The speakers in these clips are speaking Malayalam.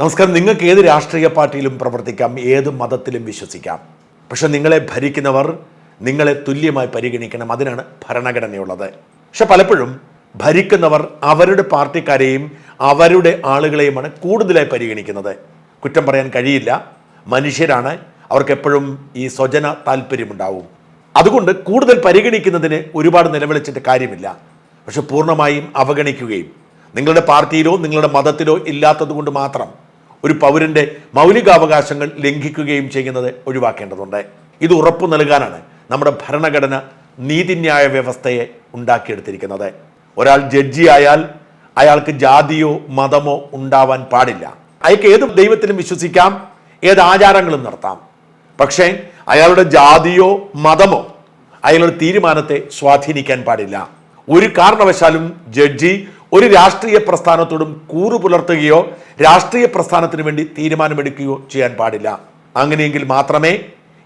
നമസ്കാരം. നിങ്ങൾക്ക് ഏത് രാഷ്ട്രീയ പാർട്ടിയിലും പ്രവർത്തിക്കാം ഏത് മതത്തിലും വിശ്വസിക്കാം. പക്ഷെ നിങ്ങളെ ഭരിക്കുന്നവർ നിങ്ങളെ തുല്യമായി പരിഗണിക്കണം. അതിനാണ് ഭരണഘടനയുള്ളത്. പക്ഷെ പലപ്പോഴും ഭരിക്കുന്നവർ അവരുടെ പാർട്ടിക്കാരെയും അവരുടെ ആളുകളെയുമാണ് കൂടുതലായി പരിഗണിക്കുന്നത്. കുറ്റം പറയാൻ കഴിയില്ല. മനുഷ്യരാണ്. അവർക്ക് എപ്പോഴും ഈ സ്വജന താല്പര്യമുണ്ടാവും. അതുകൊണ്ട് കൂടുതൽ പരിഗണിക്കുന്നതിന് ഒരുപാട് നിലവിളിച്ചിട്ട് കാര്യമില്ല. പക്ഷെ പൂർണമായും അവഗണിക്കുകയും നിങ്ങളുടെ പാർട്ടിയിലോ നിങ്ങളുടെ മതത്തിലോ ഇല്ലാത്തത് കൊണ്ട് മാത്രം ഒരു പൗരന്റെ മൗലികാവകാശങ്ങൾ ലംഘിക്കുകയും ചെയ്യുന്നത് ഒഴിവാക്കേണ്ടതുണ്ട്. ഇത് ഉറപ്പു നൽകാനാണ് നമ്മുടെ ഭരണഘടന നീതിന്യായ വ്യവസ്ഥയെ ഉണ്ടാക്കിയെടുത്തിരിക്കുന്നത്. ഒരാൾ ജഡ്ജി ആയാൽ അയാൾക്ക് ജാതിയോ മതമോ ഉണ്ടാവാൻ പാടില്ല. അയാൾക്ക് ഏത് ദൈവത്തിലും വിശ്വസിക്കാം ഏത് ആചാരങ്ങളും നടത്താം. പക്ഷേ അയാളുടെ ജാതിയോ മതമോ അയാളുടെ തീരുമാനത്തെ സ്വാധീനിക്കാൻ പാടില്ല. ഒരു കാരണവശാലും ജഡ്ജി ഒരു രാഷ്ട്രീയ പ്രസ്ഥാനത്തോടും കൂറു പുലർത്തുകയോ രാഷ്ട്രീയ പ്രസ്ഥാനത്തിന് വേണ്ടി തീരുമാനമെടുക്കുകയോ ചെയ്യാൻ പാടില്ല. അങ്ങനെയെങ്കിൽ മാത്രമേ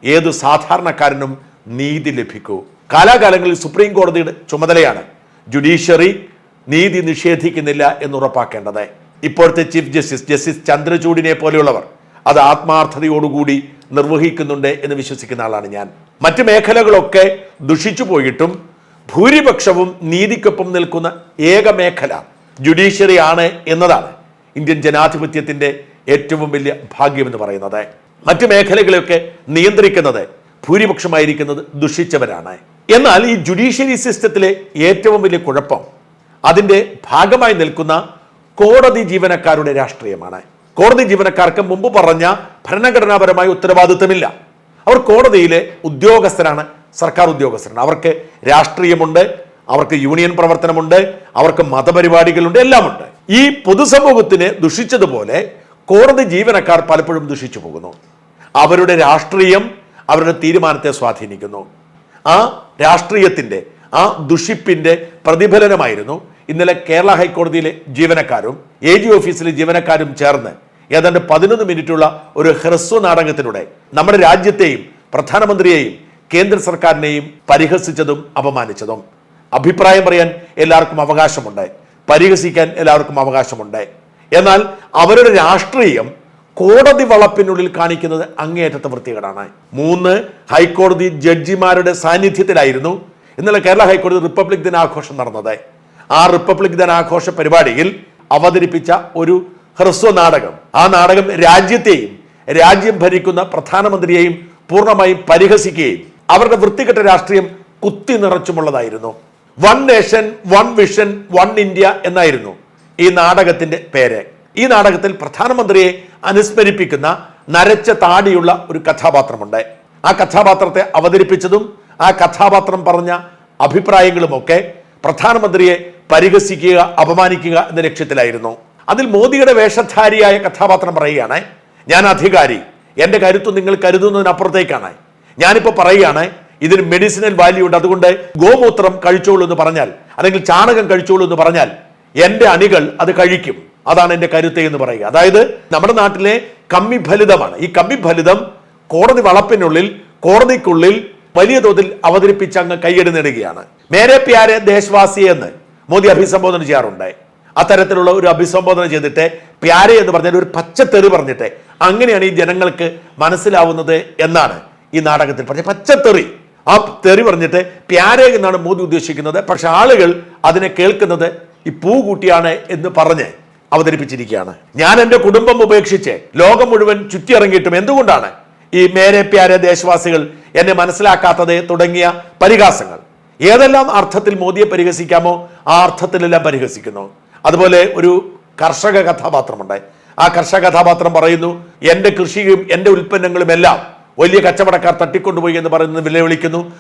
ഏത് സാധാരണക്കാരനും നീതി ലഭിക്കൂ. കാലാകാലങ്ങളിൽ സുപ്രീം കോടതിയുടെ ചുമതലയാണ് ജുഡീഷ്യറി നീതി നിഷേധിക്കുന്നില്ല എന്ന് ഉറപ്പാക്കേണ്ടത് ഇപ്പോഴത്തെ ചീഫ് ജസ്റ്റിസ് ജസ്റ്റിസ് ചന്ദ്രചൂഡിനെ പോലെയുള്ളവർ അത് ആത്മാർത്ഥതയോടുകൂടി നിർവഹിക്കുന്നുണ്ട് എന്ന് വിശ്വസിക്കുന്ന ആളാണ് ഞാൻ. മറ്റു മേഖലകളൊക്കെ ദുഷിച്ചു പോയിട്ടും ഭൂരിപക്ഷവും നീതിക്കൊപ്പം നിൽക്കുന്ന ഏക മേഖല ജുഡീഷ്യറിയാണ് എന്നതാണ് ഇന്ത്യൻ ജനാധിപത്യത്തിന്റെ ഏറ്റവും വലിയ ഭാഗ്യമെന്ന് പറയുന്നത്. മറ്റ് മേഖലകളെയൊക്കെ നിയന്ത്രിക്കുന്നത് ഭൂരിപക്ഷമായിരിക്കുന്നത് ദുഷിച്ചവരാണ്. എന്നാൽ ഈ ജുഡീഷ്യറി സിസ്റ്റത്തിലെ ഏറ്റവും വലിയ കുഴപ്പം അതിന്റെ ഭാഗമായി നിൽക്കുന്ന കോടതി ജീവനക്കാരുടെ രാഷ്ട്രീയമാണ്. കോടതി ജീവനക്കാർക്ക് മുമ്പ് പറഞ്ഞ ഭരണഘടനാപരമായ ഉത്തരവാദിത്തമില്ല അവർ കോടതിയിലെ ഉദ്യോഗസ്ഥരാണ് സർക്കാർ ഉദ്യോഗസ്ഥരാണ് അവർക്ക് രാഷ്ട്രീയമുണ്ട് അവർക്ക് യൂണിയൻ പ്രവർത്തനമുണ്ട് അവർക്ക് മതപരിപാടികളുണ്ട് എല്ലാമുണ്ട്. ഈ പൊതുസമൂഹത്തിന് ദുഷിച്ചതുപോലെ കോടതി ജീവനക്കാർ പലപ്പോഴും ദുഷിച്ചു പോകുന്നു. അവരുടെ രാഷ്ട്രീയം അവരുടെ തീരുമാനത്തെ സ്വാധീനിക്കുന്നു. ആ രാഷ്ട്രീയത്തിന്റെ ആ ദുഷിപ്പിന്റെ പ്രതിഫലനമായിരുന്നു ഇന്നലെ കേരള ഹൈക്കോടതിയിലെ ജീവനക്കാരും എ ജി ഓഫീസിലെ ജീവനക്കാരും ചേർന്ന് ഏതാണ്ട് പതിനൊന്ന് മിനിറ്റുള്ള ഒരു ഹ്രസ്വ നാടകത്തിലൂടെ നമ്മുടെ രാജ്യത്തെയും പ്രധാനമന്ത്രിയെയും കേന്ദ്ര സർക്കാരിനെയും പരിഹസിച്ചതും അപമാനിച്ചതും. അഭിപ്രായം പറയാൻ എല്ലാവർക്കും അവകാശമുണ്ട്. പരിഹസിക്കാൻ എല്ലാവർക്കും അവകാശമുണ്ട്. എന്നാൽ അവരുടെ രാഷ്ട്രീയം കോടതി വളപ്പിനുള്ളിൽ കാണിക്കുന്നത് അങ്ങേയറ്റത്തെ വൃത്തികേടാണ്. മൂന്ന് ഹൈക്കോടതി ജഡ്ജിമാരുടെ സാന്നിധ്യത്തിലായിരുന്നു ഇന്നലെ കേരള ഹൈക്കോടതി റിപ്പബ്ലിക് ദിനാഘോഷം നടന്നത്. ആ റിപ്പബ്ലിക് ദിനാഘോഷ പരിപാടിയിൽ അവതരിപ്പിച്ച ഒരു ഹ്രസ്വ നാടകം. ആ നാടകം രാജ്യത്തെയും രാജ്യം ഭരിക്കുന്ന പ്രധാനമന്ത്രിയെയും പൂർണമായും പരിഹസിക്കുകയും അവരുടെ വൃത്തികെട്ട രാഷ്ട്രീയം കുത്തി നിറച്ചുമുള്ളതായിരുന്നു. One nation one vision one India എന്നായിരുന്നു ഈ നാടകത്തിന്റെ പേര്. ഈ നാടകത്തിൽ പ്രധാനമന്ത്രിയെ അനുസ്മരിപ്പിക്കുന്ന നരച്ച താടിയുള്ള ഒരു കഥാപാത്രമുണ്ട്. ആ കഥാപാത്രത്തെ അവതരിപ്പിച്ചതും ആ കഥാപാത്രം പറഞ്ഞ അഭിപ്രായങ്ങളുമൊക്കെ പ്രധാനമന്ത്രിയെ പരിഹസിക്കുക അപമാനിക്കുക എന്ന ലക്ഷ്യത്തിലായിരുന്നു. അതിൽ മോദിയുടെ വേഷധാരിയായ കഥാപാത്രം പറയുകയാണ് ഞാൻ അധികാരി. എന്റെ കരുത്ത് നിങ്ങൾ കരുതുന്നതിനപ്പുറത്തേക്കാണ്. ഞാനിപ്പോൾ പറയുകയാണ് ഇതിന് മെഡിസിനൽ വാല്യൂ ഉണ്ട്. അതുകൊണ്ട് ഗോമൂത്രം കഴിച്ചോളൂ എന്ന് പറഞ്ഞാൽ അല്ലെങ്കിൽ ചാണകം കഴിച്ചോളൂ എന്ന് പറഞ്ഞാൽ എന്റെ അണികൾ അത് കഴിക്കും. അതാണ് എന്റെ കരുത്ത് എന്ന് പറയുക. അതായത് നമ്മുടെ നാട്ടിലെ കമ്മി ഫലിതമാണ് ഈ കമ്മി ഫലിതം കോടതി വളപ്പിനുള്ളിൽ കോടതിക്കുള്ളിൽ വലിയ തോതിൽ അവതരിപ്പിച്ച് അങ്ങ് കൈയ്യടി നേടുകയാണ്. മേരെ പ്യാരെ ദേശവാസി എന്ന് മോദി അഭിസംബോധന ചെയ്യാറുണ്ട്. അത്തരത്തിലുള്ള ഒരു അഭിസംബോധന ചെയ്തിട്ട് പ്യാരെ എന്ന് പറഞ്ഞാൽ ഒരു പച്ചത്തെറി പറഞ്ഞിട്ട് അങ്ങനെയാണ് ഈ ജനങ്ങൾക്ക് മനസ്സിലാവുന്നത് എന്നാണ്. ഈ നാടകത്തിൽ പറഞ്ഞ പച്ചത്തെറി. ആ തെറി പറഞ്ഞിട്ട് പ്യാരേ എന്നാണ് മോദി ഉദ്ദേശിക്കുന്നത്. പക്ഷെ ആളുകൾ അതിനെ കേൾക്കുന്നത് ഈ പൂ കൂട്ടിയാണ് എന്ന് പറഞ്ഞ് അവതരിപ്പിച്ചിരിക്കുകയാണ്. ഞാൻ എന്റെ കുടുംബം ഉപേക്ഷിച്ച് ലോകം മുഴുവൻ ചുറ്റിയിറങ്ങിയിട്ടും എന്തുകൊണ്ടാണ് ഈ മേരെ പ്യാരെ ദേശവാസികൾ എന്നെ മനസ്സിലാക്കാത്തത് തുടങ്ങിയ പരിഹാസങ്ങൾ? ഏതെല്ലാം അർത്ഥത്തിൽ മോദിയെ പരിഹസിക്കാമോ ആ അർത്ഥത്തിലെല്ലാം പരിഹസിക്കുന്നു. അതുപോലെ ഒരു കർഷക കഥാപാത്രമുണ്ട്. ആ കർഷക കഥാപാത്രം പറയുന്നു എന്റെ കൃഷിയും എന്റെ ഉൽപ്പന്നങ്ങളും എല്ലാം വലിയ കച്ചവടക്കാർ തട്ടിക്കൊണ്ടുപോയി എന്ന് പറയുന്നത് വെല്ലുവിളിക്കുന്നു.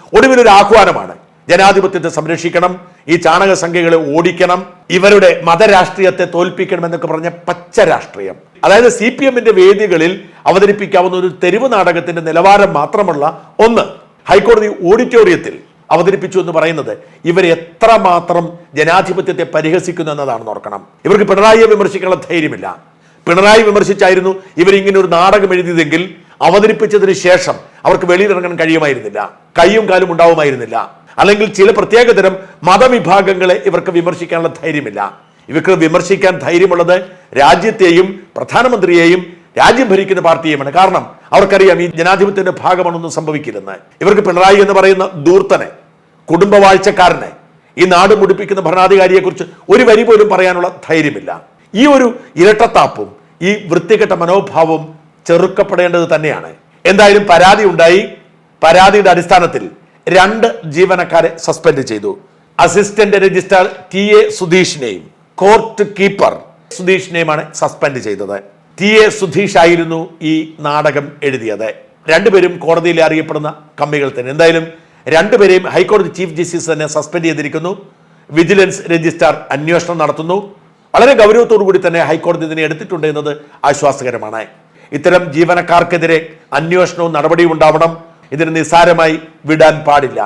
ഒരു ആഹ്വാനമാണ്. ജനാധിപത്യത്തെ സംരക്ഷിക്കണം ഈ ചാണക സംഖ്യകളെ ഓടിക്കണം ഇവരുടെ മതരാഷ്ട്രീയത്തെ തോൽപ്പിക്കണം എന്നൊക്കെ പറഞ്ഞ പച്ച രാഷ്ട്രീയം. അതായത് സി പി എമ്മിന്റെ വേദികളിൽ അവതരിപ്പിക്കാവുന്ന ഒരു തെരുവ് നാടകത്തിന്റെ നിലവാരം മാത്രമുള്ള ഒന്ന് ഹൈക്കോടതി ഓഡിറ്റോറിയത്തിൽ അവതരിപ്പിച്ചു എന്ന് പറയുന്നത് ഇവർ എത്രമാത്രം ജനാധിപത്യത്തെ പരിഹസിക്കുന്നു എന്നതാണ് ഓർക്കണം. ഇവർക്ക് പിണറായിയെ വിമർശിക്കാനുള്ള ധൈര്യമില്ല. പിണറായി വിമർശിച്ചായിരുന്നു ഇവരിങ്ങനെ ഒരു നാടകം എഴുതിയതെങ്കിൽ അവതരിപ്പിച്ചതിന് ശേഷം അവർക്ക് വെളിയിലിറങ്ങാൻ കഴിയുമായിരുന്നില്ല. കൈയും കാലും ഉണ്ടാവുമായിരുന്നില്ല. അല്ലെങ്കിൽ ചില പ്രത്യേകതരം മതവിഭാഗങ്ങളെ ഇവർക്ക് വിമർശിക്കാനുള്ള ധൈര്യമില്ല. ഇവർക്ക് വിമർശിക്കാൻ ധൈര്യമുള്ളത് രാജ്യത്തെയും പ്രധാനമന്ത്രിയെയും രാജ്യം ഭരിക്കുന്ന പാർട്ടിയുമാണ്. കാരണം അവർക്കറിയാം ഈ ജനാധിപത്യത്തിന്റെ ഭാഗമാണൊന്നും സംഭവിക്കില്ലെന്ന് ഇവർക്ക് പിണറായി എന്ന് പറയുന്ന ദൂർത്തനെ കുടുംബവാഴ്ചക്കാരനെ ഈ നാട് മുടിപ്പിക്കുന്ന ഭരണാധികാരിയെക്കുറിച്ച് ഒരു വരി പോലും പറയാനുള്ള ധൈര്യമില്ല. ഈ ഒരു ഇരട്ടത്താപ്പും ഈ വൃത്തികെട്ട മനോഭാവവും ചെറുക്കപ്പെടേണ്ടത് തന്നെയാണ്. എന്തായാലും പരാതി ഉണ്ടായി. പരാതിയുടെ അടിസ്ഥാനത്തിൽ രണ്ട് ജീവനക്കാരെ സസ്പെൻഡ് ചെയ്തു. അസിസ്റ്റന്റ് രജിസ്ട്രാർ ടി എ സുധീഷിനെയും കോർട്ട് കീപ്പർ സുധീഷിനെയുമാണ് സസ്പെൻഡ് ചെയ്തത്. ടി എ സുധീഷ് ആയിരുന്നു ഈ നാടകം എഴുതിയത്. രണ്ടുപേരും കോടതിയിൽ അറിയപ്പെടുന്ന കമ്മികൾ തന്നെ. എന്തായാലും രണ്ടുപേരെയും ഹൈക്കോടതി ചീഫ് ജസ്റ്റിസ് തന്നെ സസ്പെൻഡ് ചെയ്തിരിക്കുന്നു. വിജിലൻസ് രജിസ്ട്രാർ അന്വേഷണം നടത്തുന്നു. വളരെ ഗൗരവത്തോടു കൂടി തന്നെ ഹൈക്കോടതി ഇതിനെ എടുത്തിട്ടുണ്ട് എന്നത് ആശ്വാസകരമാണ്. ഇത്തരം ജീവനക്കാർക്കെതിരെ അന്വേഷണവും നടപടിയും ഉണ്ടാവണം. ഇതിന് നിസ്സാരമായി വിടാൻ പാടില്ല.